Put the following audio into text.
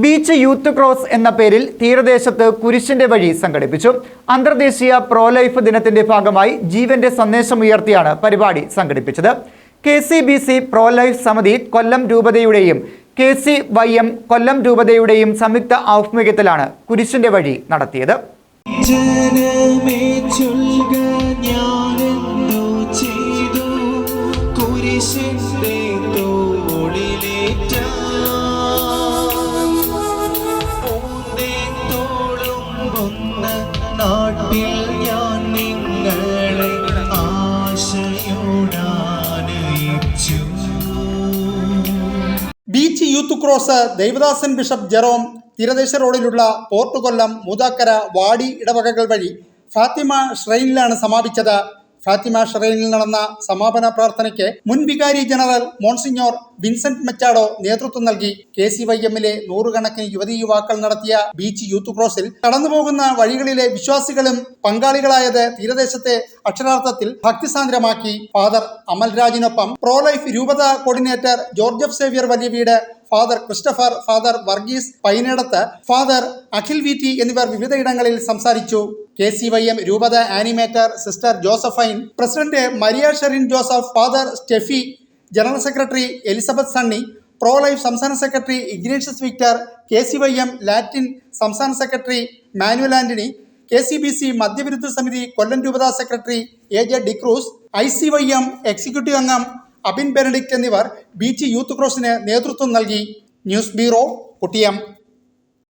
Beach youth cross എന്ന പേരിൽ തീരദേശത്ത് കുരിശിന്റെ വഴി സംഘടിപ്പിച്ചു. അന്തർദേശീയ പ്രോലൈഫ് ദിനത്തിന്റെ ഭാഗമായി ജീവന്റെ സന്ദേശമുയർത്തിയാണ് പരിപാടി സംഘടിപ്പിച്ചത്. K C B C pro life സമിതി Kollam രൂപതയുടെയും K C Y M Kollam രൂപതയുടെയും സംയുക്ത ആഭിമുഖ്യത്തിലാണ് കുരിശിന്റെ വഴി നടത്തിയത്. പൂന്തേത്തോളും നാട്ടിൽ ഞാൻ നിങ്ങളെ ആശയോടാനയിച്ചു. Beach youth cross Devadasan bishop Jerome തീരദേശ റോഡിലുള്ള പോർട്ടുകൊല്ലം മൂതാക്കര വാടി ഇടവകകൾ വഴി ഫാത്തിമ ഷ്രൈനിലാണ് സമാപിച്ചത്. ഫാത്തിമ ഷറൈനിൽ നടന്ന സമാപന പ്രാർത്ഥനയ്ക്ക് മുൻ വികാരി ജനറൽ മോൺസിഞ്ഞോർ വിൻസെന്റ് മെച്ചാഡോ നേതൃത്വം നൽകി. കെ സി വൈ എമ്മിലെ നൂറുകണക്കിന് യുവതി യുവാക്കൾ നടത്തിയ ബീച്ച് യൂത്ത് ക്രോസിൽ കടന്നുപോകുന്ന വഴികളിലെ വിശ്വാസികളും പങ്കാളികളായത് തീരദേശത്തെ അക്ഷരാർത്ഥത്തിൽ ഭക്തിസാന്ദ്രമാക്കി. ഫാദർ അമൽരാജിനൊപ്പം പ്രോ ലൈഫ് രൂപത കോർഡിനേറ്റർ ജോർജ് എഫ് സേവ്യർ വലിയ വീട് father Christopher father Varghese Painadath father Akhil V T എന്നിവർ വിവിധയിടങ്ങളിൽ സംസാരിച്ചു. കെ സി വൈ എം രൂപത animator sister Josephine president Maria Sherin Joseph father Steffi general secretary Elizabeth Sunny pro life സംസ്ഥാന secretary Ignatius Victor K C Y M Latin സംസ്ഥാന secretary Manuel Antony K C B C മദ്യവിരുദ്ധ സമിതി കൊല്ലം രൂപത secretary A J D'Cruz I C Y M executive അംഗം Abin Benedict എന്നിവർ beach youth ക്രോസിന് നേതൃത്വം നൽകി. News bureau Kuttiyam.